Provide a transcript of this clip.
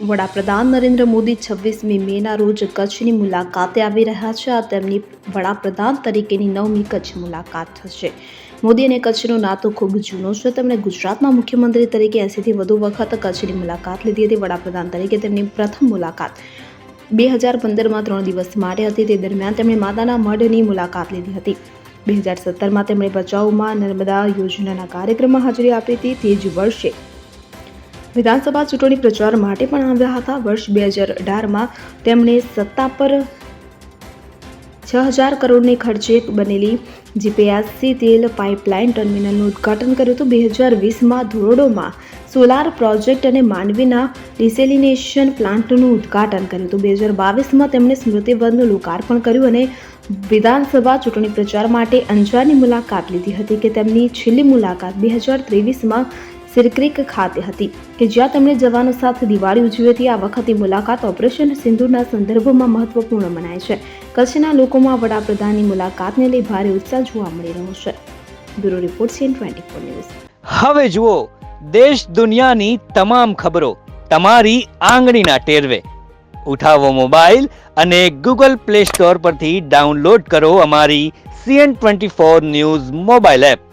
વડાપ્રધાન નરેન્દ્ર મોદી છવ્વીસમી મેના રોજ કચ્છની મુલાકાતે આવી રહ્યા છે. આ તેમની વડાપ્રધાન તરીકેની નવમી કચ્છ મુલાકાત થશે. મોદી અને કચ્છનો નાતો ખૂબ જૂનો છે. તેમણે ગુજરાતના મુખ્યમંત્રી તરીકે એંસીથી વધુ વખત કચ્છની મુલાકાત લીધી હતી. વડાપ્રધાન તરીકે તેમની પ્રથમ મુલાકાત બે હજાર પંદરમાં ત્રણ દિવસ માટે હતી. તે દરમિયાન તેમણે માતાના મઢની મુલાકાત લીધી હતી. બે હજાર સત્તરમાં તેમણે બચાવમાં નર્મદા યોજનાના કાર્યક્રમમાં હાજરી આપી હતી. તે જ વર્ષે વિધાનસભા ચૂંટણી પ્રચાર માટે પણ આવ્યા હતા. વર્ષ બે હજાર અઢારમાં તેમણે સત્તા પર છ હજાર કરોડની ખર્ચે બનેલી જીપીએસસી તેલ પાઇપલાઇન ટર્મિનલનું ઉદ્ઘાટન કર્યું હતું. બે હજાર વીસમાં ધોરડોમાં સોલાર પ્રોજેક્ટ અને માંડવીના ડિસેલિનેશન પ્લાન્ટનું ઉદ્ઘાટન કર્યું હતું. બે હજાર બાવીસમાં તેમણે સ્મૃતિવનનું લોકાર્પણ કર્યું અને વિધાનસભા ચૂંટણી પ્રચાર માટે અંજારની મુલાકાત લીધી હતી કે તેમની છેલ્લી મુલાકાત બે હજાર ત્રેવીસમાં સિરક્રિક ખાતે હતી કે જ્યાં તેમણે જવાનો સાથે દિવાળી ઉજવી હતી આ વખતે મુલાકાત ઓપરેશન સિંધુના સંદર્ભમાં મહત્વપૂર્ણ મનાય છે. કચ્છના લોકોમાં વડાપ્રધાનની મુલાકાતને લઈ ભારે ઉત્સાહ જોવા મળી રહ્યો છે. Bureau report CN twenty four news. હવે જુઓ, દેશ દુનિયાની તમામ ખબરો તમારી આંગળીના ટેરવે. ઉઠાવો મોબાઈલ અને ગૂગલ પ્લે સ્ટોર પરથી ડાઉનલોડ કરો અમારી CN twenty four news mobile app.